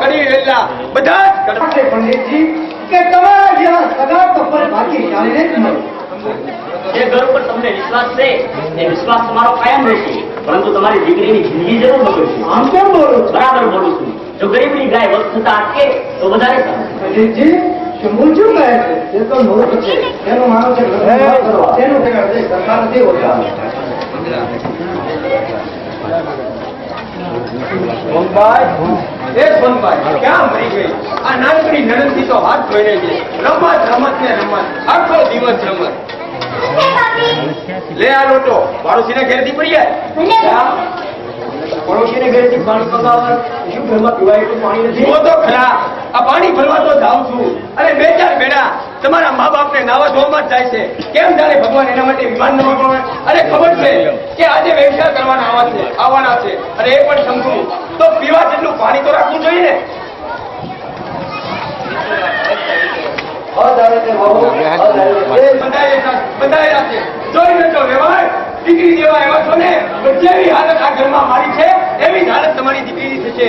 કડી વેલા બધા જ કરશે પંડિતજી કે તમારા જેવા સગા કપલ ભાગ્યશાળીને જ મળે. જે ઘર ઉપર તમને વિશ્વાસ છે એ વિશ્વાસ તમારો કાયમ રહેશે. પરંતુ તમારી દીકરીની જિંદગી જરૂર બગડશે. આમ કેમ બોલું બરાબર બોલું છું. જો ગરીબની ગાય વસ્ત થતા અટકે તો વધારે પંડિતજી શું શું કહે છે? એ તો મૂર્ખ છે. તેનું માનો કરો. છે સરકાર નથી હોતા. સોનભાઈ એ સોનભાઈ ક્યાં મરી ગઈ? આ નાનકડી નણંદથી તો હાથ ધોઈને છે રમત રમત ને રમત. આખો દિવસ રમત. લે આ લોટો. પાડોશીને ઘેરથી પડી જાય. પડોશીને ઘરેથી પાણી પગાવવા શું ઘરમાં પીવાય એટલું પાણી નથી? તો ખરા. આ પાણી ભરવા તો જાઉં છું. અને બે ચાર બેડા. તમારા મા બાપને નાવા ધોવામાં જ જાય છે. કેમ જાણે ભગવાન એના માટે વિમાન ન મોકલવા અને ખબર છે કે આજે વ્યવસાય કરવાના આવા છે, આવવાના છે. અને એ પણ સમજવું તો પીવા જેટલું પાણી તો રાખવું જોઈએ ને? દીકરી જેવા એવા છો ને જેવી હાલત આ ઘરમાં મારી છે, એવી હાલત તમારી દીકરીની થશે.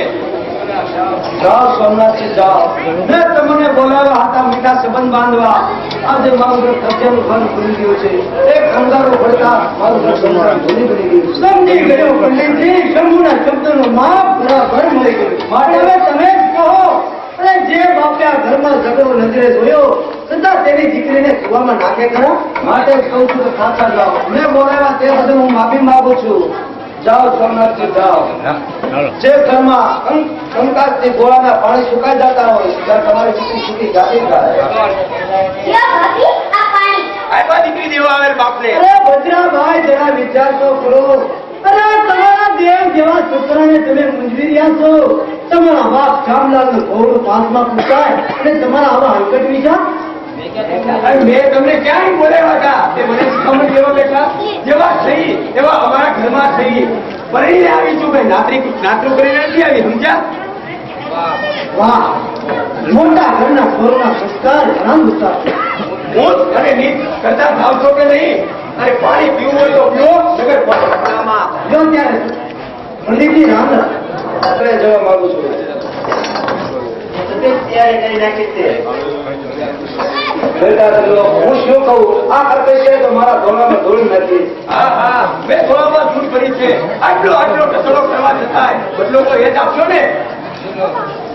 જાઓ સોમનાથજી જાઓ. કહો. અને જે બાપે આ ઘરમાં ઝઘડો નજરે જોયો છતાં તેની દીકરીને કુવામાં નાખે ખરા? માટે જ કહું છું કે સાચા જાઓ. મેં બોલાવ્યા તે બધું હું માફી માંગુ છું. જાઓ સોમનાથજી જાઓ. જે ઘરમાં કંકાસથી ગોળાના પાણી સુકાઈ જતા હોય ત્યાં તમારી દીકરી જેવા આવેલ બાપને. અરે ભદ્રાભાઈ જરા વિચાર તો કરો અરે તમારા દેવ જેવા છોકરાને તમે મૂંઝવી રહ્યા છો. તમારા બાપ શ્યામલાલનું ઘોડું પૂછાય અને તમારા આવા હલકટ વિચાર મેં તમને ક્યાંય બોલાવ્યા હતા? તે મને શીખવણી જેવા બેઠા? જેવા થઈ એવા અમારા ઘરમાં થઈ પરણીને આવી છું ભાઈ. નાતરી નાતરું કરીને નથી આવી સમજ્યા? વાહ. મોટા ઘરના ઘોરના સંસ્કાર ઘણા મોટા મોત અને નીત કરતા ભાવશો કે નહીં. અને પાણી પીવું હોય તો પીવો નગર પોતાનામાં જો ત્યારે પંડિતજી રામ રામ આપણે જવા માંગુ છું. ત્યારે કરી નાખી છે. હું શું કહું? આ કરતે છે તો મારા ધોળામાં ધોળી નથી. હા હા. મેં થોડામાં છૂટ કરી છે. આટલો આટલો કચરો કરવા છતાંય બદલો તો એ જ આપશો ને?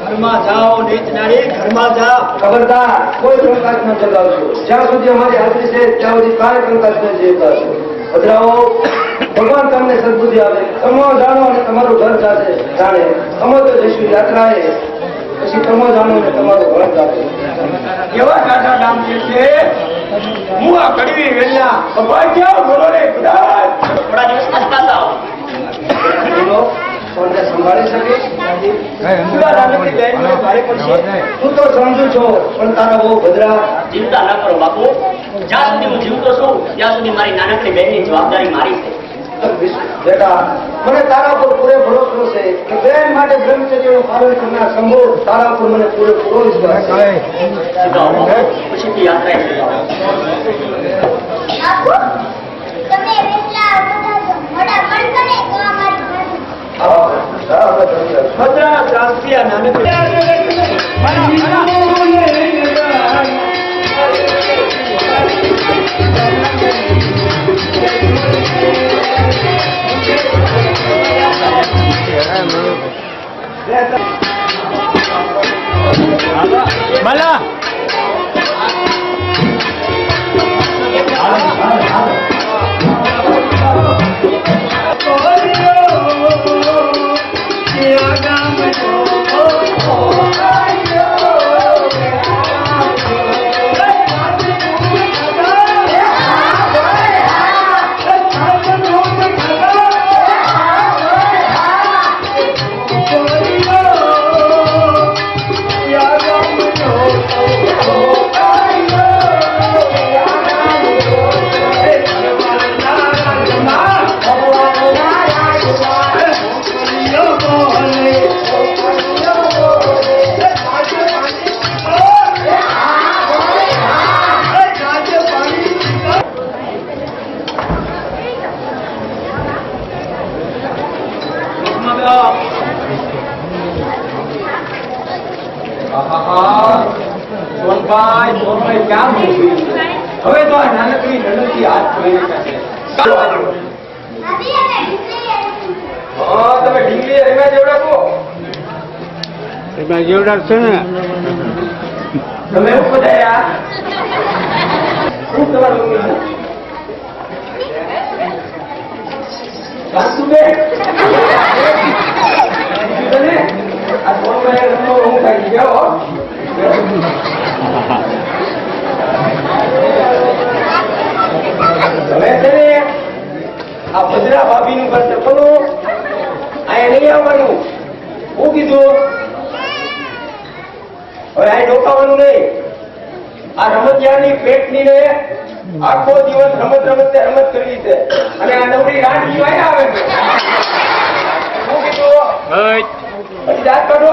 ઘરમાં જાઓ નીચ ઘરમાં જાઓ ખબરદાર કોઈ કંકાસ ન ચલાવશો. જ્યાં સુધી અમારી હાજરી છે ત્યાં સુધી કાંઈ કંકાસ ન જીવતાશો ભદ્રાઓ ભગવાન તમને સદબુદ્ધિ આપે. તમો જાણો અને તમારું ઘર જાતે જાણે. તમો તો જઈશું યાત્રાએ. પછી તમે જાણો અને તમારો વર્ગ જાતે એવા દાદા નામ જે છે હું આ કડવી વેલા ભગવાન ક્યાં બોલો રે થોડા દિવસ આજકાલ લાવો બોલો સંભાળી શકે? હું તો સમજુ છું પણ તારા બહુ ભદ્રા જીવતા ન કરો બાપુ. જ્યાં સુધી હું જીવતો છું ત્યાં સુધી મારી નાનકડી બહેનની જવાબદારી મારી છે. બેટા મને તારા પર પૂરે ભરોસો છે કે બેન માટે બ્રહ્મચર્યનું પાલન કરનાર શંભુ તારા મને પૂરેપૂરો વિશ્વાસ છે સીધા આવો. પછીથી યાત્રાએ જઈએ. આવો, સારા બધા ભદ્રા આ નાનકડી સોનભાઈ સોનભાઈ ક્યાં હવે તો આ નાનકડી નણંદથી હાથ. હા તમે ઢીંગલી રમ્યા જેવડા છો એમાં જેવડા છે ને તમે શું પધાર્યા શું? કાંતુબેન? તને? આ સોનભાઈ રમવા હું ખાઈ ગયો. હવે છે ને આ ભદ્રા ભાભીનું કરશે બોલો અહીંયા નહીં આવવાનું. હું કીધું હવે આ રોકાવાનું નહીં. આ રમતિયાની પેટની ને આખો દિવસ રમત રમત ને રમત કરવી છે. અને આ નવરી રાત જીવાય આવે છે. હું કીધું પછી દાંત કાઢો.